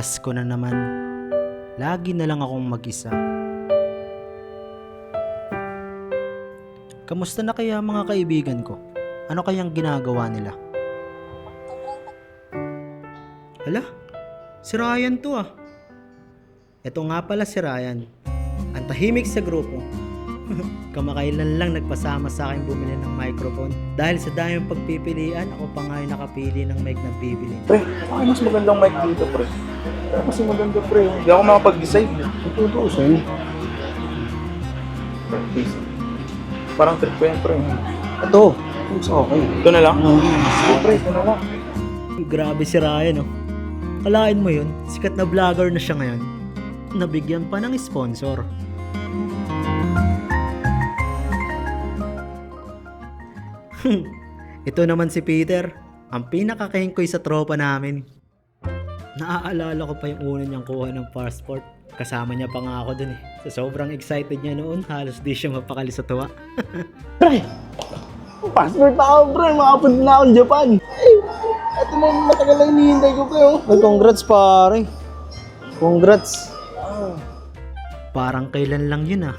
Pasko na naman. Lagi na lang akong mag-isa. Kamusta na kaya mga kaibigan ko? Ano kayang ginagawa nila? Hala, si Ryan to ah. Ito nga pala si Ryan. Ang tahimik sa grupo. Kamakailan lang nagpasama sa akin bumili ng microphone. Dahil sa daming pagpipilian, ako pa nga yung nakapili ng mic na bibili. Pre, bakit mas magandang mic dito, pre? Mas maganda, pre. Hindi ako makapag-decide. Tutuusin. Please. Parang trip ko yan, pre. Ito. Mas okay. Ito na lang? Sige, pre. Ito na lang. Grabe si Ryan, oh. Kalain mo yun, sikat na vlogger na siya ngayon. Nabigyan pa ng sponsor. Ito naman si Peter, ang pinakakahingkoy sa tropa namin. Naaalala ko pa yung una niyang kuha ng passport. Kasama niya pa nga ako dun eh. Sa sobrang excited niya noon, halos di siya mapakali sa tuwa. Pre! Passport na ako, pre. Makapunta na akong Japan. Eh, ito na yung matagal na hinihintay ko, pre. Oh. Ay, congrats, pare. Congrats. Parang kailan lang yun ah.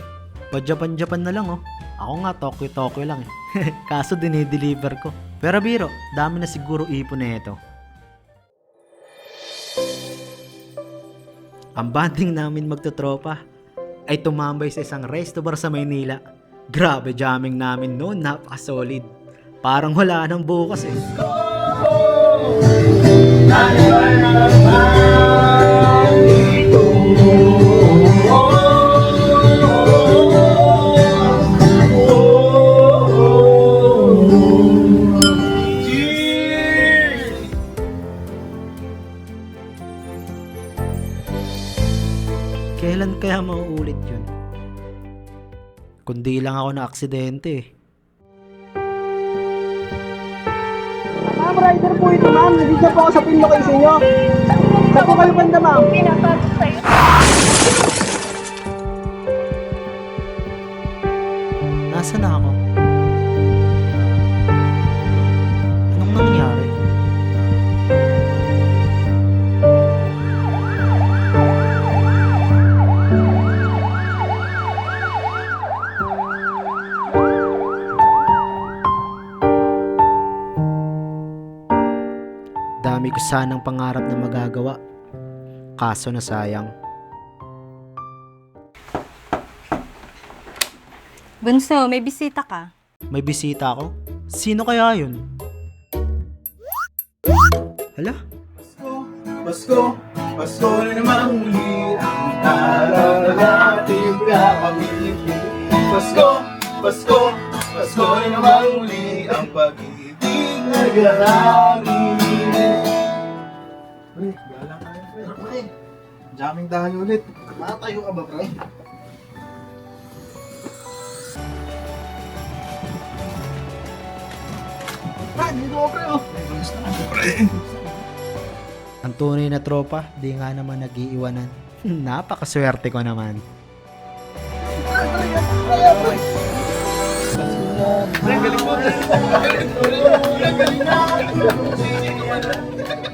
Pa-Japan-Japan na lang oh. Ako nga Tokyo-Tokyo lang eh. Kaso dinideliver ko. Pero biro, dami na siguro ipon na ito. Ang banding namin magtotropa ay tumambay sa isang resto bar sa Maynila. Grabe jamming namin noon, napaka-solid. Parang wala nang bukas eh. Kailan kaya mauulit yun? Kundi lang ako na aksidente eh. Ma'am, rider po ito, ma'am. Nandito po ako sa pin location nyo. Saan po kayo banda, ma'am? Nasaan na ako? Dami ko sanang pangarap na magagawa. Kaso na sayang. Bunso, may bisita ka. May bisita ako? Sino kaya yun? Hala? Pasko, Pasko na naman muli ang araw na natin kakamiti. Pasko, Pasko, Pasko na naman muli ang pag-ibig na garami. Pre, gala tayo, pre. Pre, jamming tayo ulit. Matayo ka ba, pre? Pre, dito ako, pre, oh. Pre, ako, pre. Ang tunay na tropa, di nga naman nagiiwanan. Napakaswerte ko naman. Galing mo. Galing mo. Galing mo. Galing mo.